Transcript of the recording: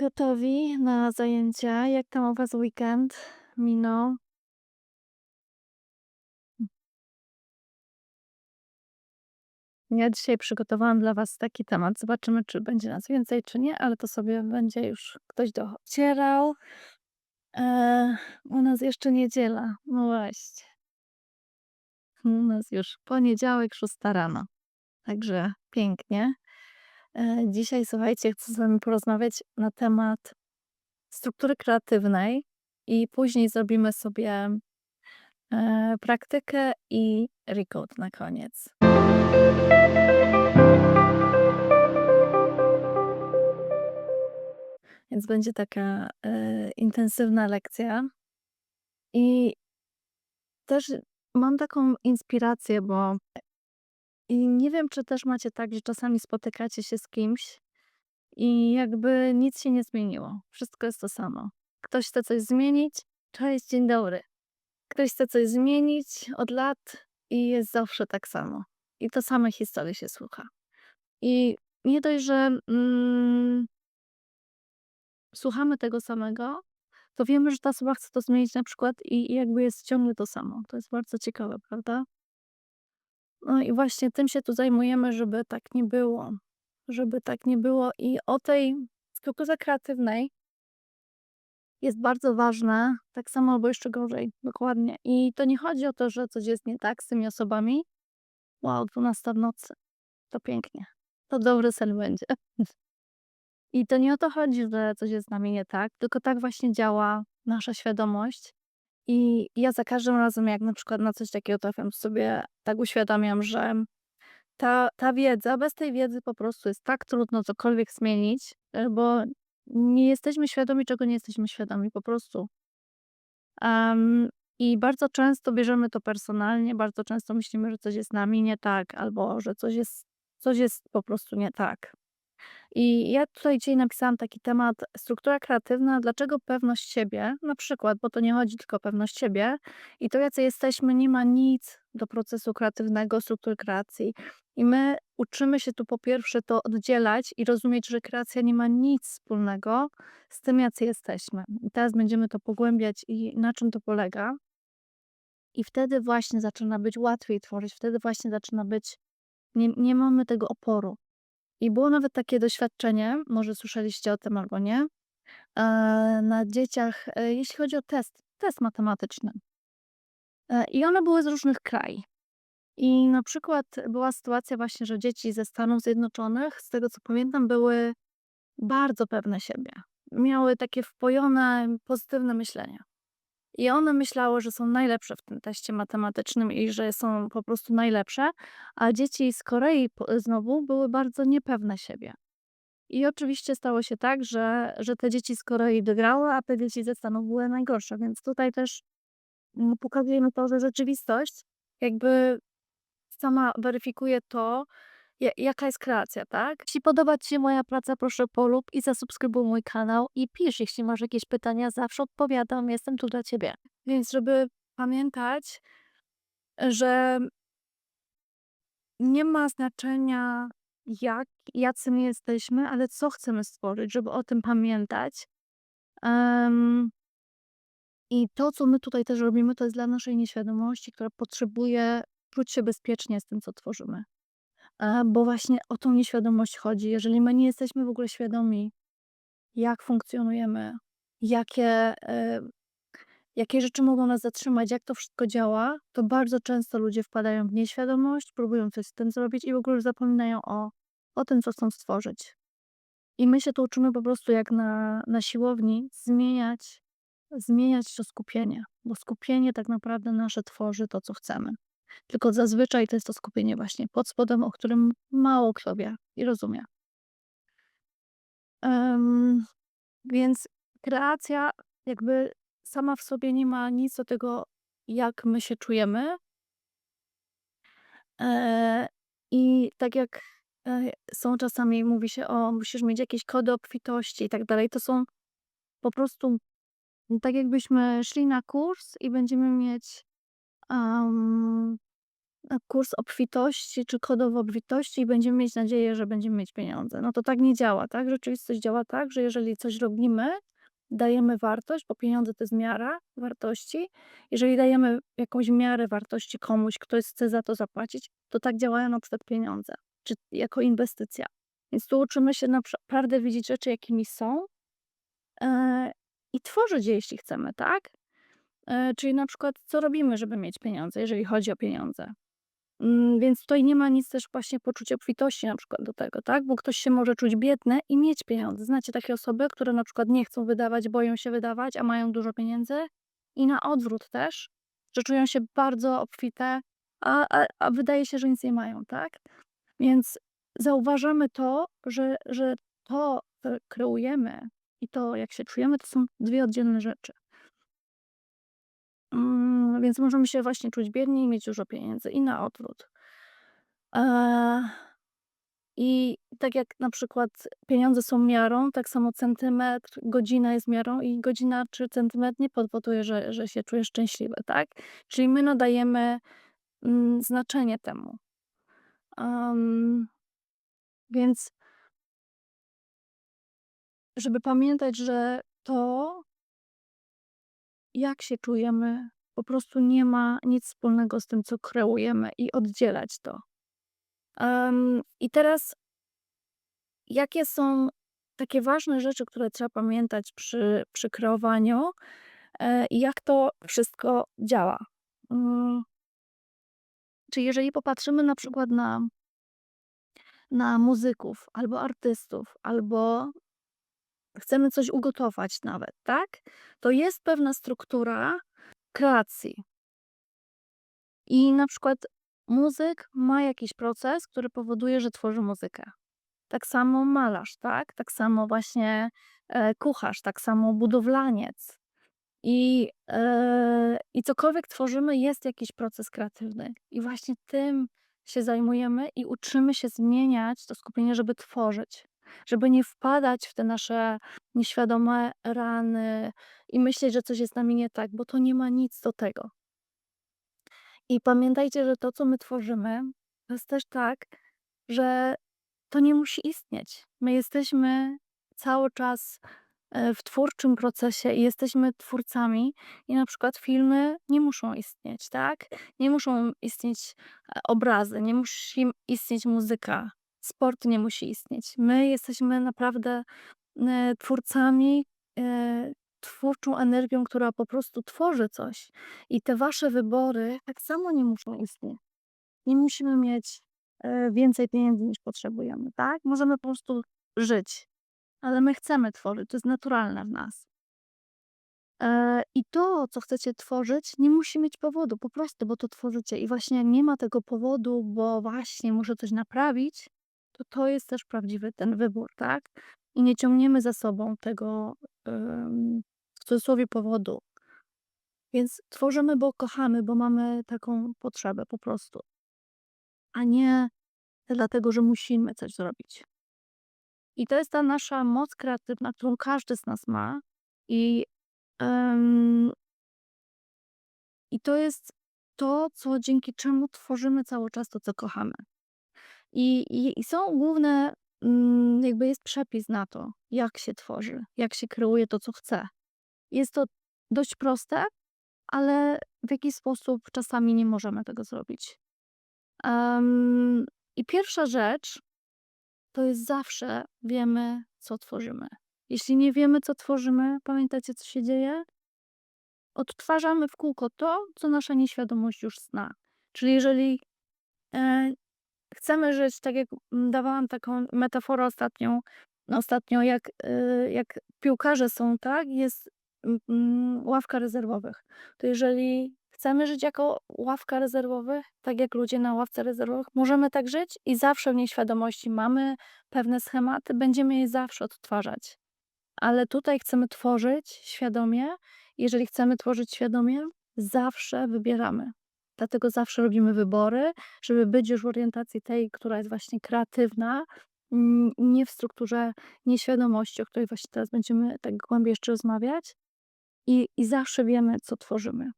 Gotowi na zajęcia? Jak tam u was weekend minął? Ja dzisiaj przygotowałam dla was taki temat. Zobaczymy, czy będzie nas więcej, czy nie, ale to sobie będzie już ktoś docierał. Eee, u nas jeszcze niedziela. No właśnie. U nas już poniedziałek, 6 rano. Także pięknie. Eee, dzisiaj, słuchajcie, chcę z wami porozmawiać na temat struktury kreatywnej i później zrobimy sobie e, praktykę i recode na koniec. Więc będzie taka e, intensywna lekcja. I też mam taką inspirację, bo i nie wiem, czy też macie tak, że czasami spotykacie się z kimś i jakby nic się nie zmieniło. Wszystko jest to samo. Ktoś chce coś zmienić. Cześć, dzień dobry. Ktoś chce coś zmienić od lat i jest zawsze tak samo. I to same historie się słucha. I nie dość, że mm, słuchamy tego samego, to wiemy, że ta osoba chce to zmienić na przykład i, i jakby jest ciągle to samo. To jest bardzo ciekawe, prawda? No i właśnie tym się tu zajmujemy, żeby tak nie było. Żeby tak nie było. I o tej strukturze kreatywnej jest bardzo ważne, tak samo albo jeszcze gorzej, dokładnie. I to nie chodzi o to, że coś jest nie tak z tymi osobami. Wow, 12 w nocy. To pięknie. To dobry sen będzie. I to nie o to chodzi, że coś jest z nami nie tak, tylko tak właśnie działa nasza świadomość. I ja za każdym razem, jak na przykład na coś takiego trafiam, sobie tak uświadamiam, że ta, ta wiedza, bez tej wiedzy po prostu jest tak trudno cokolwiek zmienić, e, bo nie jesteśmy świadomi, czego nie jesteśmy świadomi, po prostu. Em, I bardzo często bierzemy to personalnie, bardzo często myślimy, że coś jest z nami nie tak, albo że coś jest, coś jest po prostu nie tak. I ja tutaj dzisiaj napisałam taki temat struktura kreatywna, dlaczego pewność siebie, na przykład, bo to nie chodzi tylko o pewność siebie i to jacy jesteśmy, nie ma nic do procesu kreatywnego, struktury kreacji. I my uczymy się tu po pierwsze to oddzielać i rozumieć, że kreacja nie ma nic wspólnego z tym, jacy jesteśmy. I teraz będziemy to pogłębiać i na czym to polega. I wtedy właśnie zaczyna być łatwiej tworzyć, wtedy właśnie zaczyna być, nie, nie mamy tego oporu. I było nawet takie doświadczenie, może słyszeliście o tym albo nie, e, na dzieciach, e, jeśli chodzi o test, test matematyczny. E, I one były z różnych krajów. I na przykład była sytuacja właśnie, że dzieci ze Stanów Zjednoczonych, z tego co pamiętam, były bardzo pewne siebie. Miały takie wpojone, pozytywne myślenie. I one myślały, że są najlepsze w tym teście matematycznym i że są po prostu najlepsze, a dzieci z Korei znowu były bardzo niepewne siebie. I oczywiście stało się tak, że, że te dzieci z Korei wygrały, a te dzieci ze Stanów były najgorsze. Więc tutaj też mm, pokazujemy to, że rzeczywistość jakby sama weryfikuje to, jaka jest kreacja, tak? Jeśli podoba Ci się moja praca, proszę polub i zasubskrybuj mój kanał i pisz, jeśli masz jakieś pytania, zawsze odpowiadam, jestem tu dla Ciebie. Więc żeby pamiętać, że nie ma znaczenia jak, jacy my jesteśmy, ale co chcemy stworzyć, żeby o tym pamiętać. Um, I to, co my tutaj też robimy, to jest dla naszej nieświadomości, która potrzebuje czuć się bezpiecznie z tym, co tworzymy. E, bo właśnie o tą nieświadomość chodzi. Jeżeli my nie jesteśmy w ogóle świadomi, jak funkcjonujemy, jakie, e, jakie rzeczy mogą nas zatrzymać, jak to wszystko działa, to bardzo często ludzie wpadają w nieświadomość, próbują coś z tym zrobić i w ogóle zapominają o, o tym, co chcą stworzyć. I my się to uczymy po prostu jak na, na siłowni zmieniać, zmieniać to skupienie, bo skupienie tak naprawdę nasze tworzy to, co chcemy. Tylko zazwyczaj to jest to skupienie właśnie pod spodem, o którym mało kto wie i rozumie. Um, więc kreacja jakby sama w sobie nie ma nic do tego, jak my się czujemy. E, I tak jak e, są czasami, mówi się, o, musisz mieć jakieś kody obfitości i tak dalej, to są po prostu tak jakbyśmy szli na kurs i będziemy mieć um, kurs obfitości czy kodowo obfitości i będziemy mieć nadzieję, że będziemy mieć pieniądze. No to tak nie działa, tak? Rzeczywistość działa tak, że jeżeli coś robimy, dajemy wartość, bo pieniądze to jest miara wartości. Jeżeli dajemy jakąś miarę wartości komuś, ktoś chce za to zapłacić, to tak działają na przykład pieniądze, czy jako inwestycja. Więc tu uczymy się naprawdę widzieć rzeczy, jakimi są e, i tworzyć je, jeśli chcemy, tak? E, czyli na przykład, co robimy, żeby mieć pieniądze, jeżeli chodzi o pieniądze. Mm, więc tutaj nie ma nic też właśnie poczucia obfitości na przykład do tego, tak? Bo ktoś się może czuć biedny i mieć pieniądze. Znacie takie osoby, które na przykład nie chcą wydawać, boją się wydawać, a mają dużo pieniędzy? I na odwrót też, że czują się bardzo obfite, a, a, a wydaje się, że nic nie mają, tak? Więc zauważamy to, że, że to, co kreujemy i to, jak się czujemy, to są dwie oddzielne rzeczy. Mm, więc możemy się właśnie czuć biedni i mieć dużo pieniędzy i na odwrót. Eee, I tak jak na przykład pieniądze są miarą, tak samo centymetr, godzina jest miarą i godzina czy centymetr nie powoduje, że, że się czujesz szczęśliwy, tak? Czyli my nadajemy mm, znaczenie temu. Więc żeby pamiętać, że to, jak się czujemy, po prostu nie ma nic wspólnego z tym, co kreujemy i oddzielać to. Um, I teraz, jakie są takie ważne rzeczy, które trzeba pamiętać przy, przy kreowaniu e, i jak to wszystko działa? Um, czy jeżeli popatrzymy na przykład na, na muzyków, albo artystów, albo chcemy coś ugotować nawet, tak? To jest pewna struktura kreacji. I na przykład muzyk ma jakiś proces, który powoduje, że tworzy muzykę. Tak samo malarz, tak? Tak samo właśnie e, kucharz, tak samo budowlaniec. I, e, I cokolwiek tworzymy, jest jakiś proces kreatywny. I właśnie tym się zajmujemy i uczymy się zmieniać to skupienie, żeby tworzyć żeby nie wpadać w te nasze nieświadome rany i myśleć, że coś jest z nami nie tak, bo to nie ma nic do tego. I pamiętajcie, że to, co my tworzymy, to jest też tak, że to nie musi istnieć. My jesteśmy cały czas e, w twórczym procesie i jesteśmy twórcami i na przykład filmy nie muszą istnieć, tak? Nie muszą istnieć e, obrazy, nie musi istnieć muzyka, sport nie musi istnieć. My jesteśmy naprawdę e, twórcami, e, twórczą energią, która po prostu tworzy coś. I te wasze wybory tak samo nie muszą istnieć. Nie musimy mieć e, więcej pieniędzy niż potrzebujemy, tak? Możemy po prostu żyć, ale my chcemy tworzyć, to jest naturalne w nas. I to, co chcecie tworzyć, nie musi mieć powodu, po prostu, bo to tworzycie. I właśnie nie ma tego powodu, bo właśnie muszę coś naprawić, to to jest też prawdziwy ten wybór, tak? I nie ciągniemy za sobą tego, w cudzysłowie powodu. Więc tworzymy, bo kochamy, bo mamy taką potrzebę po prostu, a nie dlatego, że musimy coś zrobić. I to jest ta nasza moc kreatywna, którą każdy z nas ma i, i to jest to, co dzięki czemu tworzymy cały czas to, co kochamy. I i i są główne mm, jakby jest przepis na to, jak się tworzy, jak się kreuje to, co chce. Jest to dość proste, ale w jakiś sposób czasami nie możemy tego zrobić. I pierwsza rzecz to jest zawsze wiemy, co tworzymy. Jeśli nie wiemy, co tworzymy, pamiętacie, co się dzieje? Odtwarzamy w kółko to, co nasza nieświadomość już zna. Czyli jeżeli, e, chcemy żyć, tak jak mm, dawałam taką metaforę ostatnią, ostatnio, jak, y, jak piłkarze są, tak, jest mm, ławka rezerwowych. To jeżeli chcemy żyć jako ławka rezerwowych, tak jak ludzie na ławce rezerwowych, możemy tak żyć i zawsze w nieświadomości mamy pewne schematy, będziemy je zawsze odtwarzać. Ale tutaj chcemy tworzyć świadomie. Jeżeli chcemy tworzyć świadomie, zawsze wybieramy. Dlatego zawsze robimy wybory, żeby być już w orientacji tej, która jest właśnie kreatywna, nie w strukturze nieświadomości, o której właśnie teraz będziemy tak głębiej jeszcze rozmawiać. I, i zawsze wiemy, co tworzymy.